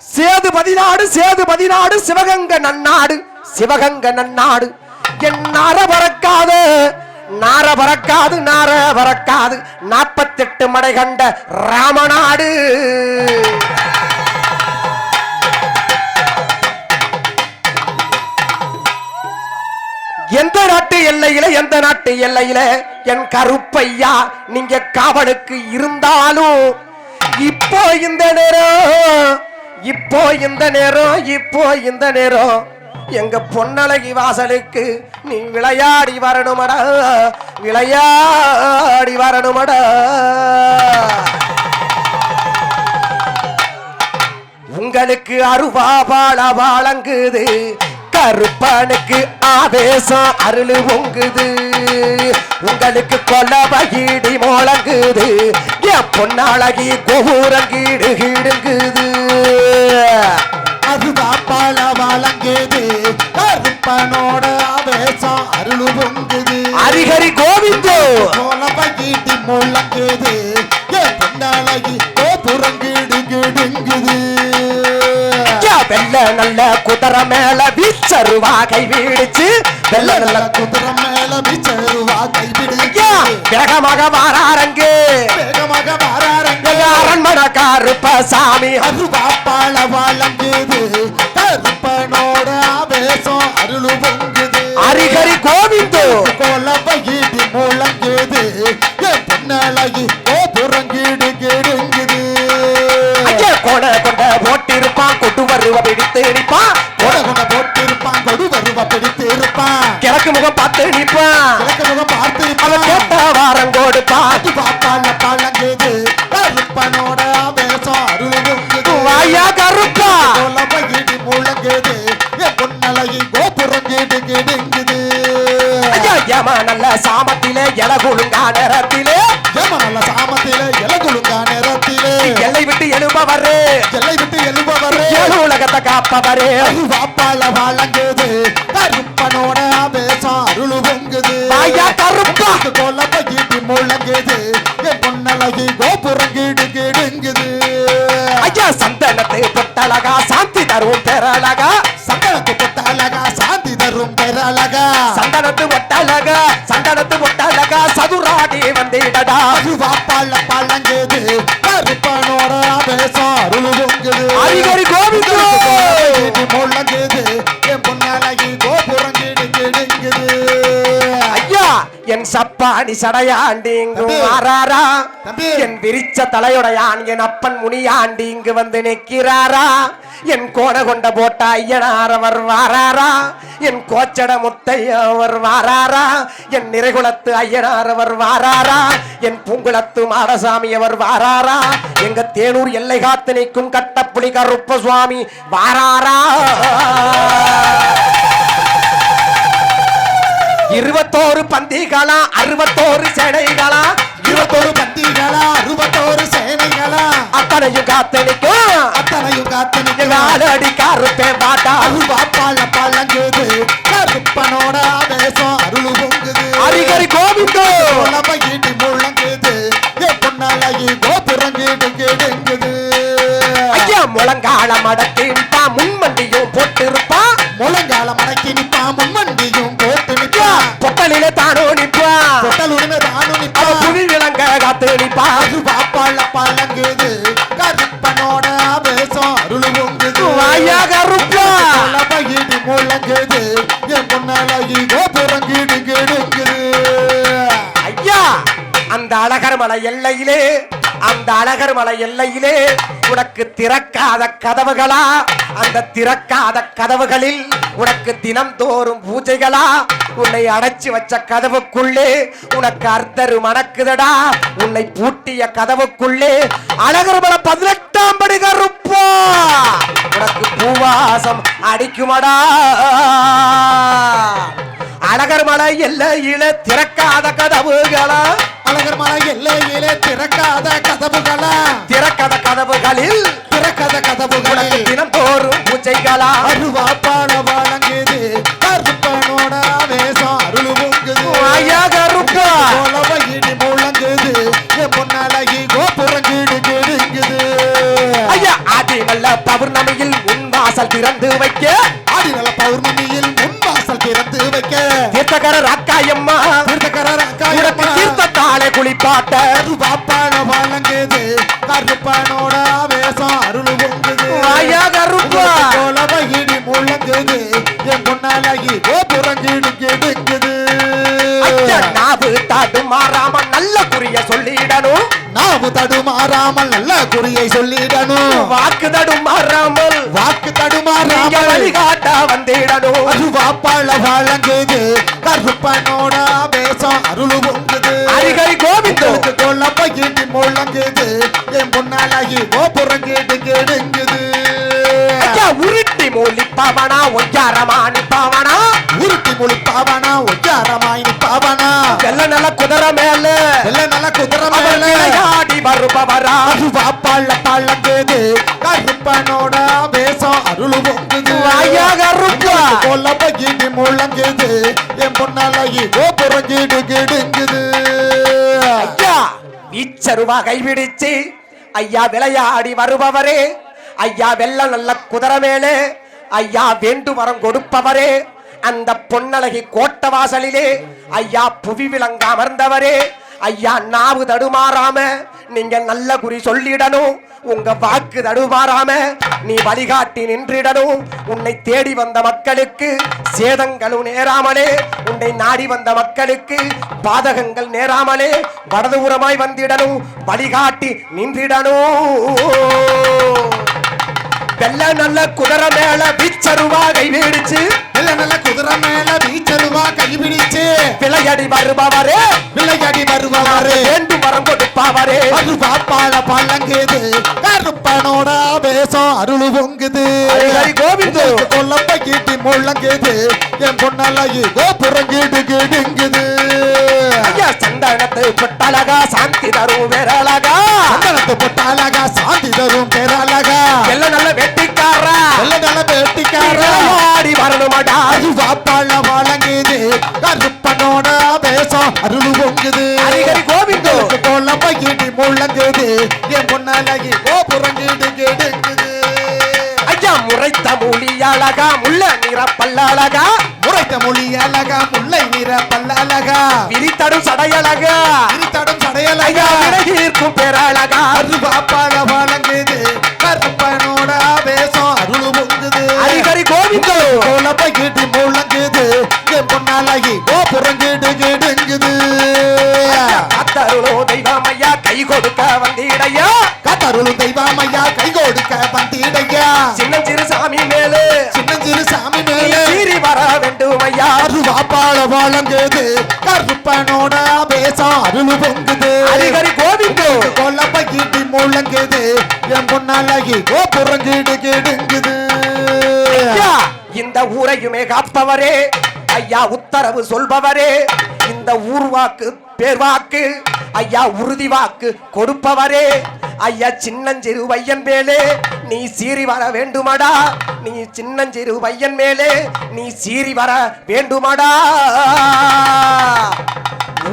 சேது பதினாடு சேது பதினாடு சிவகங்க நன்னாடு சிவகங்க நன்னாடு. என் நார பறக்காது நார பறக்காது நார பறக்காது. நாற்பத்தெட்டு மடை கண்ட ராமநாடு. எந்த நாட்டு எல்லையில எந்த நாட்டு எல்லையில என் கருப்பையா நீங்க காவலுக்கு இருந்தாலும் இப்போ இந்த நேரம் இப்போ இந்த நேரம் இப்போ இந்த நேரம். எங்க பொன்னழகி வாசலுக்கு நீ விளையாடி வரணுமடா விளையாடி வரணுமடா. உங்களுக்கு அருவா பாழ வாழங்குது. கருப்பனுக்கு ஆவேசம் அருள் பொங்குது. உங்களுக்கு கொல கொலவகிடி முழங்குது என் பொன்னாளகி கோபுரங்கீடு கீடுங்குது. அதுதான் பல வழங்குது கருப்பனோட ஆவேசம் அருள் பொங்குது. ஹரிஹரி கோவிந்தோ. கொல பகீட்டி முழங்குது என் பொன்னாளகி கோபுரங்கீடு கிடுங்குது. வெள்ள நல்ல குதிரை மேல வீச்சருவா கை வீடிச்சு. வெள்ள நல்ல குதிரை மேல பிச்சருவா கைபிடி ஐயா, வேகமாக வாராரங்கு. வேகமாக மாறாரங்க எங்க அரண்மனை கருப்பசாமி அருவா பால வழங்குது. கருப்பனோட ஆவேசம் அருள் பொங்குது. ஹரிஹரி கோவிந்தோ. கோல பகீட்டி முழங்குது. பொன்னழகி நல்ல சாமத்திலே இல குழுங்கா நேரத்திலே. ஜமால சாமத்திலே இலகுலுங்கா நேரத்திலே. எல்லை விட்டு எழுபவரு. எல்லை விட்டு எழுபவரே. ஏழு உலகத்தை காப்பவரு. வாப்பால வழங்குது. கருப்பனோட ஆவேசம் அருள் பொங்குது. வாயா கருப்பா. கொல்ல என் சப்பாணி சடையாண்டி இங்கு. மாறாரா. என் விரிச்ச தலையுடையான் என் அப்பன் முனியாண்டி இங்கு வந்து நிற்கிறாரா? என் கோண கொண்ட போட்ட ஐயனார் அவர் வாராரா? என் கோச்சட முத்தையா அவர் வாராரா? என் நிறைகுலத்து ஐயனார் அவர் வாராரா? என் பூங்குளத்து மாடசாமி அவர் வாராரா? எங்க தேனூர் எல்லை காத்து நிற்கும் கட்டப்புலி கருப்ப சுவாமி வாராரா? இருபத்தோரு பந்திகளா அறுபத்தோரு செடைகளா இருபத்தோரு பந்திகளா அறுபத்தோரு சேனைகளா? அத்தனையும் காத்தளிக்கும். அத்தனையும் காத்து எங்க நிற்கிறாள் ஆளடி கருப்பே பாட்டா அருவாப்பால பழங்குது. கருப்பனோட ஆவேசம் அருள் பொங்குது. ஹரிஹரி கோவிந்தோ. பகிட்டு முழங்குது. பொன்னழகி கோபுரம் கீடு கீடுங்குது. ஐயா முழங்கால மடக்கின்பா எல்லையிலே அந்த அழகர் மலை எல்லையிலே உனக்கு திறக்காத கதவுகளா? அந்த திறக்காத கதவுகளில் உனக்கு தினம்தோறும் பூஜைகளா? உன்னை அடைச்சு வச்ச கதவுக்குள்ளே உனக்கு அர்த்தரு மணக்குதடா? உன்னை பூட்டிய கதவுக்குள்ளே அழகர் மலை பதினெட்டாம் படி கருப்பா! உனக்கு பூவாசம் அடிக்குமடா! அழகர் மலை எல்லையில திறக்காத கதவுகளா? அழகர் மலை எல்லையிலே திறக்காத கதவுகளா? திறக்காத கதவுகளில் திறக்காத கதவுகளுக்கு தினம் தோறும் பூஜைகளா? அருவா பாட வழங்குது. கருப்பனோட வேஷம் அருள் பொங்குது. ஐயா கருப்பா இடி முழங்குது. பொன்னழகி கோபுரங்கிடுங்குது ஐயா ஆதி நல்ல பௌர்ணமியில் உன் வாசல் திறந்து வைக்க. ஆதி நல்ல பௌர்ணமியில் உன் வாசல் திறந்து வைக்க. தீர்த்தகர என் பொன்னாலகி புரஞ்சு நிக்குது. நாவு தடுமாறாம நல்ல குறிய சொல்லிடணும். நாவு தடுமாறாமல் நல்ல குறியை சொல்லிடணும். வாக்கு தடுமாறாமல் வாக்கு தடுமாறாமல் வழிகாட்டா வந்திடணும். அது வாப்பாள வழங்குது. கருப்பனோட பேசம் அருள் பொங்குது அருகை கோவிந்தனுக்கு கொல்ல பகிட்டு முழங்குது. என் பொன்னாலகி கோபுரம் கேட்டு கேடுங்குது மூலிப்பவனா ஒய்யாரமா நிப்பவனா? உருட்டி முழிப்பாவனா ஒச்சாரமாய் நிப்பாவனா? வெள்ள நல்ல குதிரை மேல. வெள்ள நல்ல குதிரை மேல. விளையாடி வருபவரா? அது வாப்பாள பழங்குது கருப்பனோட பேசம் அருள் பொங்குது. ஐயா கருப்பா கொல்லப்ப கீட்டி முழங்குது என் பொன்னாலாகி கோபுரம் கேட்டு கெடுங்குது ஐயா வீச்சருவா கைவிடிச்சு ஐயா விளையாடி வருபவரே ஐயா வெள்ள நல்ல குதிரை மேலே ஐயா வேண்டு வரம் கொடுப்பவரே. அந்த பொன்னழகி கோட்ட வாசலிலே ஐயா புவி விலங்க அமர்ந்தவரே. ஐயா நாவு தடுமாறாம நீங்க நல்ல குறி சொல்லிடணும். உங்க வாக்கு தடுமாறாம நீ வழிகாட்டி நின்றிடணும். உன்னை தேடி வந்த மக்களுக்கு சேதங்களும் நேராமலே. உன்னை நாடி வந்த மக்களுக்கு பாதகங்கள் நேராமலே. வடதுபுறமாய் வந்திடணும். வழிகாட்டி நின்றிடணும். வெள்ள நல்ல குதிரை மேல வீச்சருவா கை வீடிச்சு. நல்ல நல்ல குதிரை மேல வீச்சருவா கைபிடிச்சு விளையாடி வருபவரே. விளையாடி வருவாரு வேண்டு வரம் கொடுப்பவரே. அது பாப்பாள பழங்குது. கருப்பனோட பேசம் அருள் பொங்குது. கோவிந்து. கொல்லப்ப கீட்டி முழங்குது. என் பொண்ணலகி கோபுரம் கீடு கீடுங்குது. சந்தனத்து பொட்டழகா சாந்தி தரும் வேறழகா சந்தனத்து பொட்டாலகா சாந்தி தரும் பேரழகா வரணுமாடா அது பாப்பாள பழங்குது கருப்பனோட பேசம் அருள் பொங்குது. ஹரி கோவிந்து. கொல்லப்ப கீட்டி முழங்குது என் பொண்ணலகி கோபுரம் கீடு கீடுங்குது ஐயா முறைத்த மொழி அழகா முள்ள நிற பல்லழகா முறைத்த மொழி அழகா முல்லை நிற பல்ல அழகா. விரித்தடும் சடையழகா இருத்தடம் ஐயா சடையழகா விலகிருக்கும் பேரழகா. அது பாப்பால கீட்டி முழங்குது. என் பொன்னாலகி கோபுரம் கீடு கீடுங்குது. கத்தருளோ தெய்வம் ஐயா கை கொடுக்க வந்திடையா? கத்தருளும் தெய்வாமையா கை கொடுக்க வந்திடையா? சின்ன சிறு சாமி மேலே. சின்னஞ்சிறு சாமி மேலே. சீறி வர வேண்டும் ஐயா பாப்பால வழங்குது. கருப்பனோட வேஷம் அருள் பொங்குது. ஹரி கோவிந்து. கொல்லப்ப கீட்டி முழங்குது. என் பொன்னாலகி கோபுரம் கீடு கீடுங்குது. ஊரையுமே காப்பவரே. ஐயா உத்தரவு சொல்பவரே. இந்த ஊர்வாக்கு பேர்வாக்கு பேர் வாக்கு ஐயா உறுதி வாக்கு கொடுப்பவரே. ஐயா சின்னஞ்சிறு பையன் மேலே நீ சீறி வர வேண்டுமடா. நீ சின்னஞ்சிறு பையன் மேலே நீ சீறி வர வேண்டுமடா.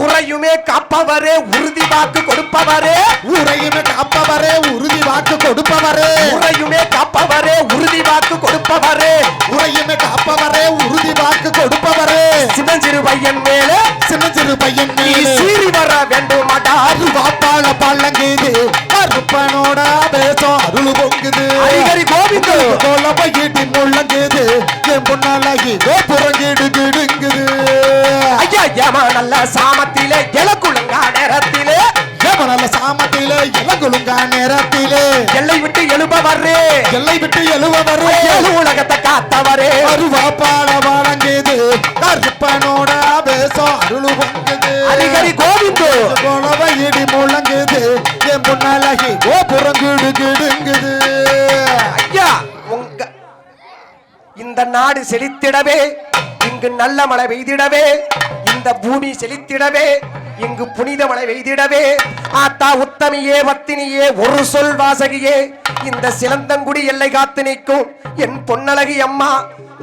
ஊரையுமே காப்பவரே உறுதி வாக்கு கொடுப்பவரே. ஊரையுமே காப்பவரே உறுதி வாக்கு கொடுப்பவரே. ஊரையுமே காப்பவரே உறுதி வாக்கு கொடுப்பவரே. ஊரையுமே காப்பவரே உறுதி வாக்கு கொடுப்பவரே. சின்னஞ்சிறு பையன் மேலே சின்ன சிறு பையன் மேலே சீறி வர வேண்டுமாடா அது வாப்பாள பழங்குது கருப்பனோட பேசம் அருள் பொங்குது. ஹரிஹரி கோவிந்து. கொல்லப்ப கீட்டி முழங்குது என் பொன்னாலகி கோபுரம் கீடு கீடுங்குது. ஐயா ஏமா நல்ல சாமத்திலே இளங்குலுங்கா நேரத்திலே. எல்லை விட்டு எழுபவரே. எல்லை விட்டு எழுவவரு ஏழு உலகத்தை காத்தவரே. அருவாப்பாட வழங்குது கருப்பனோட பேசம் அருள் பொங்குது. ஹரிஹரி கோவிந்து. கொலவை இடி முழங்குது. என் பொன்னழகி கோபுரம் கீடு கீடுங்குது. ஐயா உங்க இந்த நாடு செழித்திடவே இங்கு நல்ல மழை பெய்திடவே இந்த பூமி செழித்திடவே இங்கு புனித மழை பெய்திடவே ஆத்தா உத்தமியே பத்தினியே ஒரு சொல் வாசகியே இந்த சிலந்தங்குடி எல்லை காத்து நிற்கும். என் பொன்னழகி அம்மா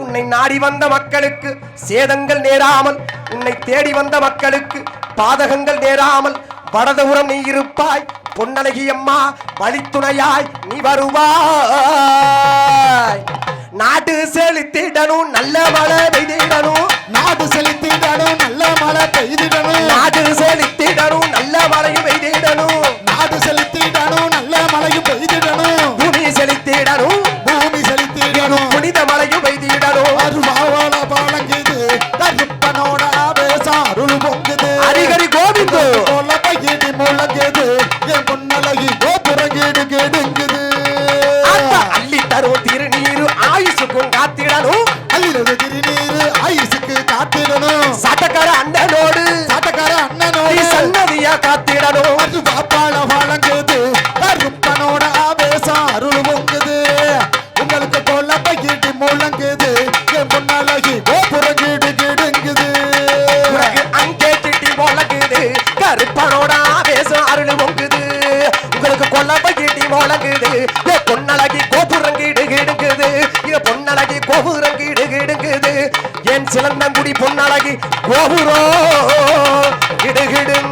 உன்னை நாடி வந்த மக்களுக்கு சேதங்கள் நேராமல் உன்னை தேடி வந்த மக்களுக்கு பாதகங்கள் நேராமல் வடதுபுறம் நீ இருப்பாய் பொன்னழகி அம்மா வழித்துணையாய் நீ வருவாய். நாடு செழித்திடணும் நல்ல மழை பெய்திடணும். நாடு செலுத்திடணும் நல்ல மழை பெய்திடணும். நாடு செழித்திடணும் நல்ல மழை பெய்திடணும். நாடு செலுத்திடணும். நல்ல மழையும் பெய்திடணும். பூமி செழித்திடணும் பூமி செலுத்திடணும். புனித மழையும் கோலங்கிடு பொன்னழகி கோபுரங்கிடு கிடுங்குது பொன்னழகி கோபுரங்கிடு கிடுங்குது என் சிலந்தங்குடி பொன்னழகி கோபுரம் கிடுகிடுங்க